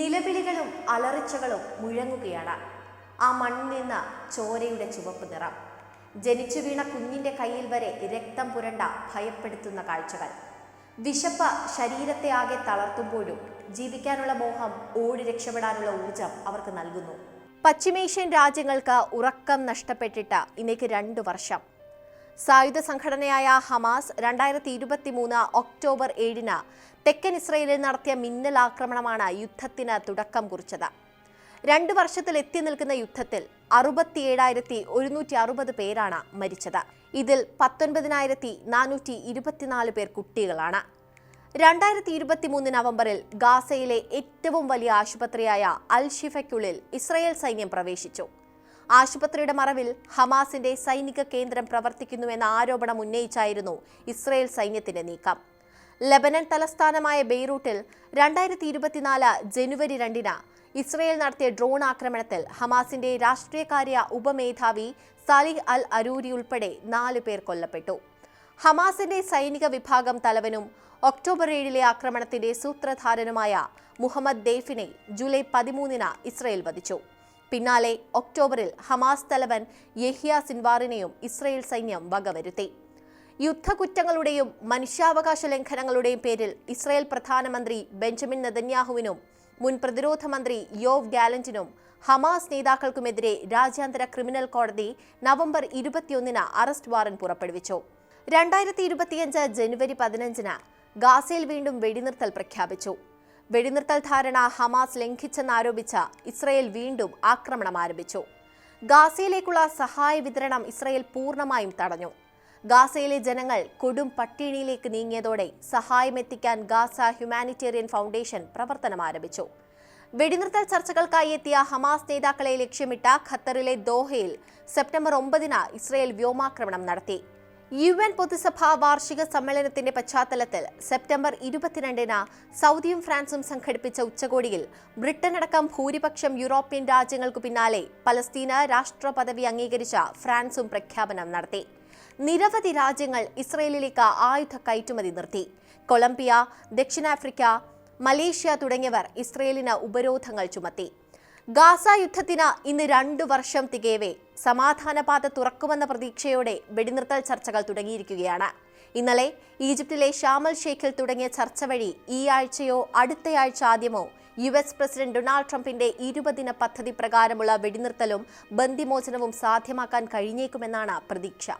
നിലവിളികളും അലറിച്ചകളും മുഴങ്ങുകയാണ്. ആ മണ്ണിൽ നിന്ന് ചോരയുടെ ചുവപ്പ് നിറം. ജനിച്ചു വീണ കുഞ്ഞിന്റെ കയ്യിൽ വരെ രക്തം പുരണ്ട ഭയപ്പെടുത്തുന്ന കാഴ്ചകൾ. വിശപ്പ് ശരീരത്തെ ആകെ തളർത്തുമ്പോഴും ജീവിക്കാനുള്ള മോഹം ഓടി രക്ഷപ്പെടാനുള്ള ഊർജം അവർക്ക് നൽകുന്നു. പശ്ചിമേഷ്യൻ രാജ്യങ്ങൾക്ക് ഉറക്കം നഷ്ടപ്പെട്ടിട്ട് ഇന്നേക്ക് രണ്ടു വർഷം. സായുധ സംഘടനയായ ഹമാസ് രണ്ടായിരത്തി ഇരുപത്തി മൂന്ന് ഒക്ടോബർ ഏഴിന് തെക്കൻ ഇസ്രയേലിൽ നടത്തിയ മിന്നൽ ആക്രമണമാണ് യുദ്ധത്തിന് തുടക്കം കുറിച്ചത്. രണ്ട് വർഷത്തിൽ എത്തി നിൽക്കുന്ന യുദ്ധത്തിൽ അറുപത്തിയേഴായിരത്തി ഒരുന്നൂറ്റി അറുപത് പേരാണ് മരിച്ചത്. ഇതിൽ പത്തൊൻപതിനായിരത്തി നാനൂറ്റി ഇരുപത്തിനാല് പേർ കുട്ടികളാണ്. രണ്ടായിരത്തി ഇരുപത്തി മൂന്ന് നവംബറിൽ ഗാസയിലെ ഏറ്റവും വലിയ ആശുപത്രിയായ അൽ ഷിഫയ്ക്കുള്ളിൽ ഇസ്രയേൽ സൈന്യം പ്രവേശിച്ചു. ആശുപത്രിയുടെ മറവിൽ ഹമാസിന്റെ സൈനിക കേന്ദ്രം പ്രവർത്തിക്കുന്നുവെന്ന ആരോപണം ഉന്നയിച്ചായിരുന്നു ഇസ്രയേൽ സൈന്യത്തിന്റെ നീക്കം. ലബനൻ തലസ്ഥാനമായ ബെയ്റൂട്ടിൽ രണ്ടായിരത്തി ഇരുപത്തിനാല് ജനുവരി രണ്ടിന് ഇസ്രയേൽ നടത്തിയ ഡ്രോൺ ആക്രമണത്തിൽ ഹമാസിന്റെ രാഷ്ട്രീയകാര്യ ഉപമേധാവി സാലിഹ് അൽ അരൂരി ഉൾപ്പെടെ നാല് പേർ കൊല്ലപ്പെട്ടു. ഹമാസിന്റെ സൈനിക വിഭാഗം തലവനും ഒക്ടോബർ ഏഴിലെ ആക്രമണത്തിന്റെ സൂത്രധാരനുമായ മുഹമ്മദ് ദേഫിനെ ജൂലൈ പതിമൂന്നിന് ഇസ്രയേൽ വധിച്ചു. പിന്നാലെ ഒക്ടോബറിൽ ഹമാസ് തലവൻ യഹിയ സിൻവാറിനെയും ഇസ്രയേൽ സൈന്യം വകവരുത്തി. യുദ്ധകുറ്റങ്ങളുടെയും മനുഷ്യാവകാശ ലംഘനങ്ങളുടെയും പേരിൽ ഇസ്രയേൽ പ്രധാനമന്ത്രി ബെഞ്ചമിൻ നെതന്യാഹുവിനും മുൻ പ്രതിരോധ മന്ത്രി യോവ് ഗാലന്റിനും ഹമാസ് നേതാക്കൾക്കുമെതിരെ രാജ്യാന്തര ക്രിമിനൽ കോടതി നവംബർ ഇരുപത്തിയൊന്നിന് അറസ്റ്റ് വാറന്റ് പുറപ്പെടുവിച്ചു. രണ്ടായിരത്തി ഇരുപത്തിയഞ്ച് ജനുവരി പതിനഞ്ചിന് ഗാസയിൽ വീണ്ടും വെടിനിർത്തൽ പ്രഖ്യാപിച്ചു. വെടിനിർത്തൽ ധാരണ ഹമാസ് ലംഘിച്ചെന്നാരോപിച്ച് ഇസ്രയേൽ വീണ്ടും ആക്രമണം ആരംഭിച്ചു. ഗാസയിലേക്കുള്ള സഹായ വിതരണം ഇസ്രയേൽ പൂർണമായും തടഞ്ഞു. ഗാസയിലെ ജനങ്ങൾ കൊടും പട്ടിണിയിലേക്ക് നീങ്ങിയതോടെ സഹായമെത്തിക്കാൻ ഗാസ ഹ്യൂമാനിറ്റേറിയൻ ഫൗണ്ടേഷൻ പ്രവർത്തനം ആരംഭിച്ചു. വെടിനിർത്തൽ ചർച്ചകൾക്കായി എത്തിയ ഹമാസ് നേതാക്കളെ ലക്ഷ്യമിട്ട ഖത്തറിലെ ദോഹയിൽ സെപ്റ്റംബർ ഒമ്പതിന് ഇസ്രയേൽ വ്യോമാക്രമണം നടത്തി. യു എൻ പൊതുസഭാ വാർഷിക സമ്മേളനത്തിന്റെ പശ്ചാത്തലത്തിൽ സെപ്റ്റംബർ ഇരുപത്തിരണ്ടിന് സൗദിയും ഫ്രാൻസും സംഘടിപ്പിച്ച ഉച്ചകോടിയിൽ ബ്രിട്ടനടക്കം ഭൂരിപക്ഷം യൂറോപ്യൻ രാജ്യങ്ങൾക്കു പിന്നാലെ പലസ്തീന രാഷ്ട്ര പദവി അംഗീകരിച്ച ഫ്രാൻസും പ്രഖ്യാപനം നടത്തി. നിരവധി രാജ്യങ്ങൾ ഇസ്രയേലിലേക്ക് ആയുധ കയറ്റുമതി നിർത്തി. കൊളംബിയ ദക്ഷിണാഫ്രിക്ക മലേഷ്യ തുടങ്ങിയവർ ഇസ്രയേലിന് ഉപരോധങ്ങൾ ചുമത്തി. ഗാസ യുദ്ധത്തിന് ഇന്ന് രണ്ടു വർഷം തികയവേ. സമാധാനപാത തുറക്കുമെന്ന പ്രതീക്ഷയോടെ വെടിനിർത്തൽ ചർച്ചകൾ തുടങ്ങിയിരിക്കുകയാണ്. ഇന്നലെ ഈജിപ്തിലെ ഷാമൽ ഷെയ്ഖിൽ തുടങ്ങിയ ചർച്ച വഴി ഈ ആഴ്ചയോ അടുത്തയാഴ്ച ആദ്യമോ യു എസ് പ്രസിഡന്റ് ഡൊണാൾഡ് ട്രംപിന്റെ ഇരുപതിന പദ്ധതി പ്രകാരമുള്ള വെടിനിർത്തലും ബന്ദിമോചനവും സാധ്യമാക്കാൻ കഴിഞ്ഞേക്കുമെന്നാണ് പ്രതീക്ഷ.